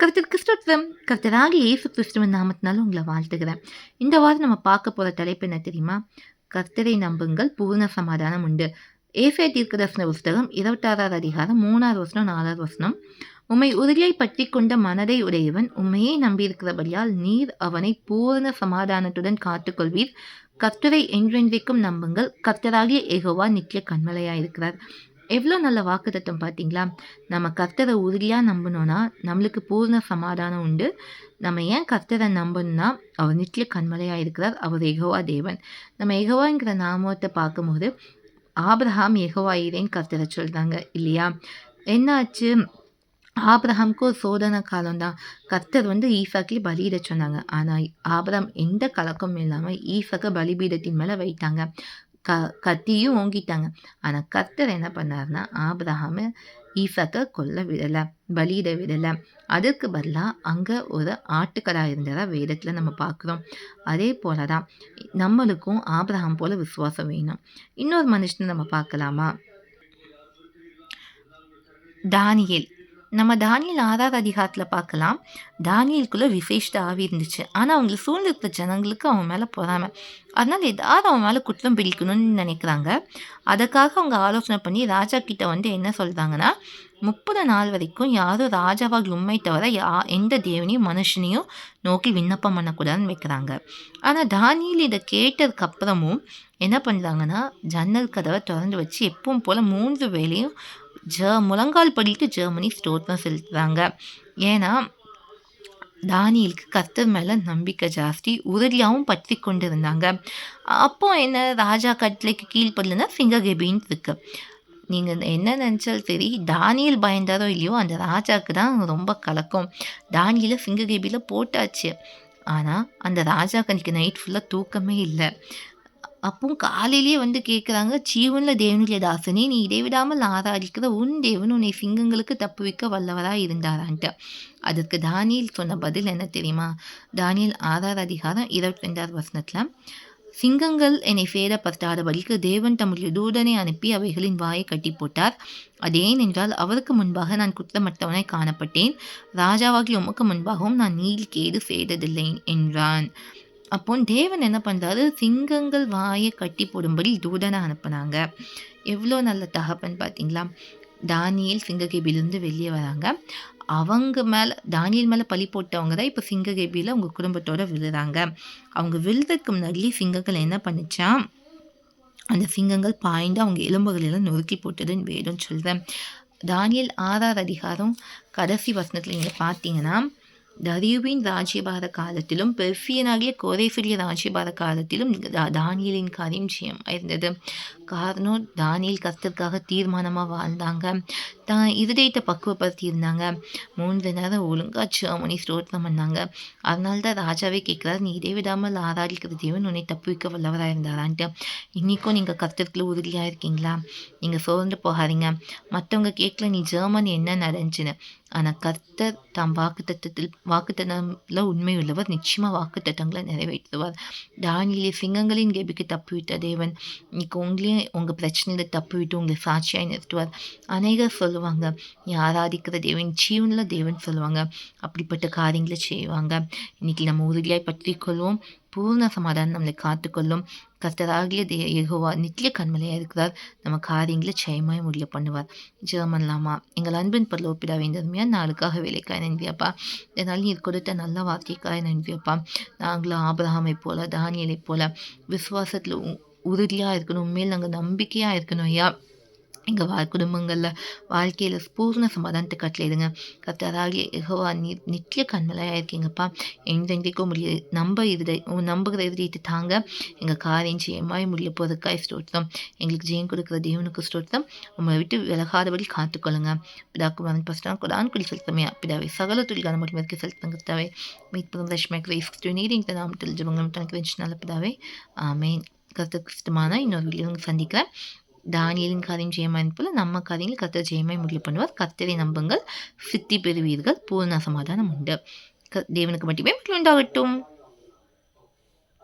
கருத்தர் கிறிஸ்துவம் கருத்தராக இயேசு கிறிஸ்துவின் நாமத்தினாலும் உங்களை வாழ்த்துக்கிறேன் இந்த வாரம் நம்ம பார்க்க போகிற தலைப்பு என்ன தெரியுமா? கர்த்தரை நம்புங்கள் பூர்ண சமாதானம் உண்டு. ஏசே தீர்க்கதர்சன புஸ்தகம் இருபத்தாறாவது அதிகாரம் மூணாவது வசனம் நாலாவது வசனம். உம்மை உறுதியை பற்றி கொண்ட மனதை உடையவன் உண்மையை நம்பியிருக்கிறபடியால் நீர் அவனை பூர்ண சமாதானத்துடன் காத்துக்கொள்வீர். கர்த்தரை என்றென்றைக்கும் நம்புங்கள். கர்த்தராகிய எகோவா நித்திய கண்மலையாயிருக்கிறார் எவ்வளோ நல்ல வாக்கு பார்த்தீங்களா நம்ம கர்த்தரை உறுதியாக நம்பினோன்னா நம்மளுக்கு பூர்ண சமாதானம் உண்டு. நம்ம ஏன் கர்த்தரை நம்பணும்னா அவர் நித்திய கண்மலையாக இருக்கிறார். அவர் எகோவா தேவன். நம்ம எகோவாங்கிற நாமத்தை பார்க்கும்போது ஆப்ரஹாம் எகோவா இரேன்னு கர்த்தரை சொல்கிறாங்க இல்லையா? என்னாச்சு? ஆபிரஹாமுக்கு ஒரு சோதனை காலம்தான். கர்த்தர் வந்து ஈசாக்கே பலியிட சொன்னாங்க. ஆனால் ஆபிரஹாம் எந்த கலக்கமும் இல்லாமல் ஈசாக்க பலிபீடத்தின் மேலே வைத்தாங்க. க கத்தியும் ஓங்கிட்டாங்க. ஆனால் கர்த்தர் என்ன பண்ணார்னா ஆபிரஹாம ஈஃபக்கை கொல்ல விடலை பலியிட விடலை. அதுக்கு பதிலாக அங்கே ஒரு ஆட்டுக்கடா இருந்ததா வேதத்தில் நம்ம பார்க்குறோம். அதே போல தான் நம்மளுக்கும் ஆபிரஹாம் போல் விசுவாசம் வேணும். இன்னொரு மனுஷனை நம்ம பார்க்கலாமா? தானியல். நம்ம தானியல் ஆறாவது அதிகாரத்தில் பார்க்கலாம். தானியலுக்குள்ளே விசேஷ ஆவி இருந்துச்சு. ஆனால் அவங்களை சூழ்ந்திருக்கிற ஜனங்களுக்கு அவன் மேலே பொறாமை. அதனால் ஏதாவது அவன் மேலே குற்றம் பிடிக்கணும்னு நினைக்கிறாங்க. அதுக்காக அவங்க ஆலோசனை பண்ணி ராஜா கிட்ட வந்து என்ன சொல்கிறாங்கன்னா முப்பது நாள் வரைக்கும் யாரும் ராஜாவாக உண்மை தவிர யா எந்த தேவனையும் மனுஷனையும் நோக்கி விண்ணப்பம் பண்ணக்கூடாதுன்னு வைக்கிறாங்க. ஆனால் தானியல் இதை கேட்டதுக்கு அப்புறமும் என்ன பண்ணுறாங்கன்னா ஜன்னல் கதவை திறந்து வச்சு எப்பவும் போல் மூன்று வேலையும் ஜ முழங்கால் படிட்டு ஜெர்மனி ஸ்டோர் தான் செலுத்துகிறாங்க ஏன்னா தானியலுக்கு கர்த்தர் மேலே நம்பிக்கை ஜாஸ்தி உறுதியாகவும் பற்றி கொண்டு இருந்தாங்க அப்போ என்ன ராஜா கட்டளைக்கு கீழ்ப்படலன்னா சிங்ககேபின்னு இருக்கு. நீங்கள் என்ன நினச்சாலும் சரி தானியல் பயந்தாரோ இல்லையோ அந்த ராஜாவுக்கு தான் ரொம்ப கலக்கம். தானியில் சிங்ககேபியில் போட்டாச்சு. ஆனால் அந்த ராஜா அன்றைக்கி நைட் ஃபுல்லாக தூக்கமே இல்லை. அப்பவும் காலையிலேயே வந்து கேட்குறாங்க ஜீவனில் தேவனுடைய தாசனே நீ இடைவிடாமல் ஆராதிக்கிற உன் தேவன் உன்னை சிங்கங்களுக்கு தப்புவிக்க வல்லவராக இருந்தாரான்ட்டு. அதற்கு தானியல் சொன்ன பதில் என்ன தெரியுமா? தானியல் ஆறாவது அதிகாரம் இருபத்தி ரெண்டாவது வசனத்தில் சிங்கங்கள் என்னை சேதப்படுத்தாதபடிக்கு தேவன் தம்முடைய தூதனை அனுப்பி அவைகளின் வாயை கட்டி போட்டார். அதேன் என்றால் அவருக்கு முன்பாக நான் குற்றமற்றவனை காணப்பட்டேன். ராஜாவாகி உமக்கு முன்பாகவும் நான் நீல் கேடு செய்ததில்லை என்றான். அப்போ தேவன் என்ன பண்ணுறாரு சிங்கங்கள் வாயை கட்டி போடும்படி தூதனை அனுப்புனாங்க. எவ்வளோ நல்ல தகப்பன் பார்த்தீங்களா தானியல் சிங்ககேபிலேருந்து வெளியே வராங்க. அவங்க மேலே தானியல் மேலே பழி போட்டவங்க தான் இப்போ சிங்ககேபியில் அவங்க குடும்பத்தோடு விழுறாங்க. அவங்க விழுறதுக்கு முன்னாடி சிங்கங்கள் என்ன பண்ணிச்சா? அந்த சிங்கங்கள் பாய்ந்து அவங்க எலும்புகளெல்லாம் நொறுக்கி போட்டதுன்னு வேணும்னு சொல்கிறேன் தானியல் ஆறாவது அதிகாரம் கடைசி வசனத்தில் நீங்கள் பார்த்தீங்கன்னா தரியுவின் ராஜ்யபார காலத்திலும் பெர்ஃபியனாகிய கோரேசுரிய ராஜ்யபார காலத்திலும் தானியலின் காரியம் இருந்தது காரணம் தானியல் கர்த்தருக்காக தீர்மானமாக வாழ்ந்தாங்க. தான் இருதயத்தை பக்குவப்படுத்தியிருந்தாங்க. மூன்று நேரம் ஒழுங்காக ஜெர்மனி ஸ்தோத்திரம் பண்ணாங்க. அதனால தான் ராஜாவே கேட்குறாரு நீ இதே விடாமல் ஆராதிக்கிற தேவன் உன்னை தப்பு வைக்க வல்லவராக இருந்தாரான்ட்டு இன்றைக்கும் நீங்கள் கர்த்தருக்குள்ள உறுதியாக இருக்கீங்களா நீங்கள் சோர்ந்து போகாதீங்க. மற்றவங்க கேட்கல நீ ஜெர்மன் என்ன நடந்துச்சுன்னு? ஆனால் கர்த்தர் தாம் வாக்கு தத்துவத்தில் வாக்கு உண்மை உள்ளவர் நிச்சயமாக வாக்குத்தட்டங்களை நிறைவேற்றுவார். தானியிலே சிங்கங்களின் கேபிக்கு தப்பு விட்ட தேவன் இன்னைக்கு உங்களையும் உங்கள் பிரச்சனையில் தப்பு விட்டு உங்களை சாட்சியாக நிறுத்துவார். அநேகர் சொல்லுவாங்க நீ ஆராதிக்கிற தேவன் ஜீவனில் தேவன் சொல்லுவாங்க. அப்படிப்பட்ட காரியங்களை செய்வாங்க. இன்னைக்கு நம்ம உறுதியாய் பற்றி கொள்வோம். பூர்ண சமாதானம் நம்மளை காத்துக்கொள்ளும். கர்த்தராகிய தே எகுவா நித்திய கண்மலையாக இருக்கிறார். நம்ம காரியங்களை ஜெயமாய் முடிய பண்ணுவார். ஜெர்மன்லாமா எங்கள் அன்பின் பொருள் ஒப்பிட வேண்டியதுமையா நாளுக்காக வேலைக்காய் நன்றியாப்பா. இதனால் நீர் கொடுத்த நல்ல வார்த்தைக்காய் நன்றியப்பா. நாங்களும் ஆபிரஹாமை போல தானியலை போல விசுவாசத்தில் உறுதியாக இருக்கணும் உண்மையில் நாங்கள் நம்பிக்கையாக இருக்கணும் ஐயா. எங்கள் வா குடும்பங்களில் வாழ்க்கையில் பூர்ண சமாதானத்தை கட்டளையிடுங்க கத்தராகிய எகவா நி நித்திய கண்மலையாக இருக்கீங்கப்பா எங்கெங்கேக்கும் முடியாது நம்ப இருதை நம்புகிற இருதயத்தை தாங்க எங்கள் காரியம் ஜெயமாய் முடிய போகிறதுக்காய் ஸ்தோத்திரம். எங்களுக்கு ஜெயம் கொடுக்குற தேவனுக்கு ஸ்தோத்திரம். உங்களை விட்டு விலகாதபடி காத்துக்கொள்ளுங்க. பிதாக்கு மகன் பஸ்டான் குடான் குடி செலுத்தமே. பிதாவை சகல தொழிலான மட்டும் இருக்க செலுத்துங்க பிதாவை. மீட்பதும் ரஷ்மை கிரைஸ்து நீர் இந்த நாமத்தில் ஜபங்களும் தனக்கு நல்ல பிதாவை. ஆமேன். கருத்து கிறிஸ்தமான இன்னொரு வீடியோ சந்திக்கிறேன். தானியலின் காரியம் ஜெயமாயின் போல நம்ம காரியங்கள் கத்தர் ஜெயமாய் முடிவு பண்ணுவார். கத்தரை நம்புங்கள். சித்தி பெறுவீர்கள். பூர்ண சமாதானம் உண்டு. தேவனுக்கு மட்டுமே உண்டாகட்டும்.